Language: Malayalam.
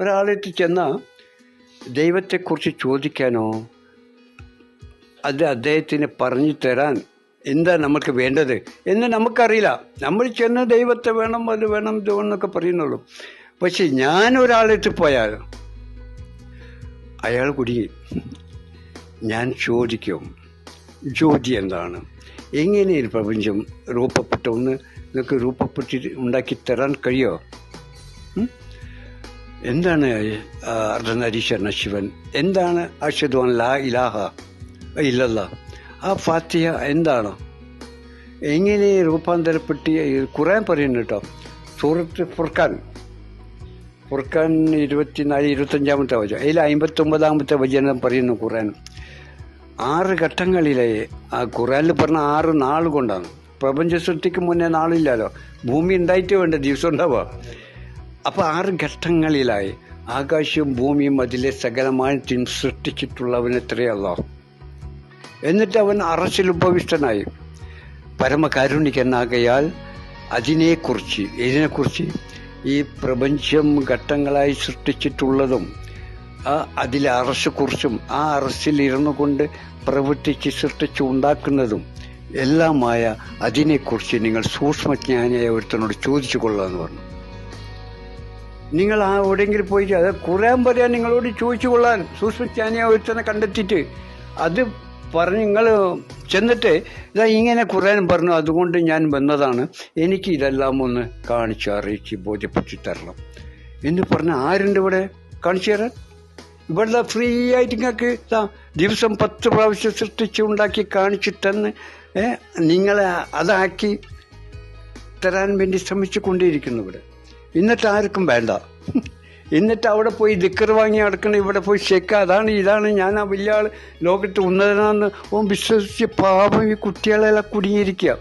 ഒരാളെത്തി ചെന്നാൽ ദൈവത്തെക്കുറിച്ച് ചോദിക്കാനോ അത് അദ്ദേഹത്തിന് പറഞ്ഞു തരാൻ എന്താ നമുക്ക് വേണ്ടത് എന്ന് നമുക്കറിയില്ല. നമ്മൾ ചെന്ന് ദൈവത്തെ വേണം അത് വേണം ഇത് എന്നൊക്കെ പറയുന്നുള്ളൂ. പക്ഷെ ഒരാളെത്തി പോയാൽ അയാൾ കുടുങ്ങി ഞാൻ ചോദിക്കും ജ്യോതി എന്താണ്? എങ്ങനെ ഈ പ്രപഞ്ചം രൂപപ്പെട്ട ഒന്ന് നിങ്ങൾക്ക് രൂപപ്പെട്ടി ഉണ്ടാക്കി തരാൻ കഴിയോ? ഉം? എന്താണ് അർദ്ധനാരീശ്വരന ശിവൻ എന്താണ് അഷദ്വാൻ ലാ ഇലാഹ ഇല്ലല്ല? ആ ഫാത്തിഹ എന്താണ്? എങ്ങനെ രൂപാന്തരപ്പെട്ടി ഖുറാൻ പറയുന്നു കേട്ടോ. സൂറത്ത് ഫുർഖാൻ. ഫുർഖാൻ ഇരുപത്തിനാല് ഇരുപത്തഞ്ചാമത്തെ വചനം. അതിൽ അമ്പത്തൊമ്പതാമത്തെ വചനം പറയുന്നു ഖുറാൻ ആറ് ഘട്ടങ്ങളിലെ ആ ഖുറാനിൽ പറഞ്ഞ ആറ് നാൾ കൊണ്ടാണ് പ്രപഞ്ച സൃഷ്ടിക്ക് മുന്നേ നാളില്ലല്ലോ. ഭൂമി ഉണ്ടായിട്ട് വേണ്ട ദിവസം ഉണ്ടാവുക. അപ്പോൾ ആറ് ഘട്ടങ്ങളിലായി. ആകാശവും ഭൂമിയും അതിലെ സകലമാനത്തിനും സൃഷ്ടിച്ചിട്ടുള്ളവൻ എത്രയല്ലോ? എന്നിട്ട് അവൻ അറസിൽ ഉപവിഷ്ടനായി. പരമകാരുണികനാകയാൽ അതിനെക്കുറിച്ച് ഇതിനെക്കുറിച്ച് ഈ പ്രപഞ്ചം ഘട്ടങ്ങളായി സൃഷ്ടിച്ചിട്ടുള്ളതും ആ അതിലെ അറസ്സെക്കുറിച്ചും ആ അറസ്സിൽ ഇരുന്നു കൊണ്ട് പ്രവർത്തിച്ച് സൃഷ്ടിച്ച് ഉണ്ടാക്കുന്നതും എല്ലാമായ അതിനെക്കുറിച്ച് നിങ്ങൾ സൂക്ഷ്മജ്ഞാനിയായ ഒരുത്തനോട് ചോദിച്ചു കൊള്ളാന്ന് പറഞ്ഞു. നിങ്ങൾ ആ എവിടെയെങ്കിലും പോയിട്ട് അത് ഖുറാൻ പറയാൻ നിങ്ങളോട് ചോദിച്ചു കൊള്ളാൻ സൂക്ഷ്മജ്ഞാനിയായ ഒരുത്തനെ കണ്ടെത്തിയിട്ട് അത് പറഞ്ഞ് നിങ്ങൾ ചെന്നിട്ട് ഇതാ ഇങ്ങനെ ഖുറാൻ പറഞ്ഞു. അതുകൊണ്ട് ഞാൻ വന്നതാണ്. എനിക്ക് ഇതെല്ലാം ഒന്ന് കാണിച്ച് അറിയിച്ച് ബോധ്യപ്പെടുത്തി തരണം. എന്ന് പറഞ്ഞ ആരുണ്ട് ഇവിടെ? കാണിച്ചു തരാൻ. ഇവിടെ ഫ്രീ ആയിട്ട് നിങ്ങൾക്ക് ദിവസം പത്ത് പ്രാവശ്യം സൃഷ്ടിച്ച് ഉണ്ടാക്കി കാണിച്ചു തന്ന് നിങ്ങളെ അതാക്കി തരാൻ വേണ്ടി ശ്രമിച്ചു കൊണ്ടേയിരിക്കുന്നു ഇവിടെ. എന്നിട്ട് ആർക്കും വേണ്ട. എന്നിട്ട് അവിടെ പോയി ദിക്കർ വാങ്ങി നടക്കണം ഇവിടെ പോയി ചെക്ക് അതാണ് ഇതാണ്. ഞാൻ ആ വലിയ ആൾ ലോകത്ത് ഉന്നതനാന്ന് ഓൻ വിശ്വസിച്ച് പാപം ഈ കുട്ടികളെല്ലാം കുടുങ്ങിയിരിക്കുക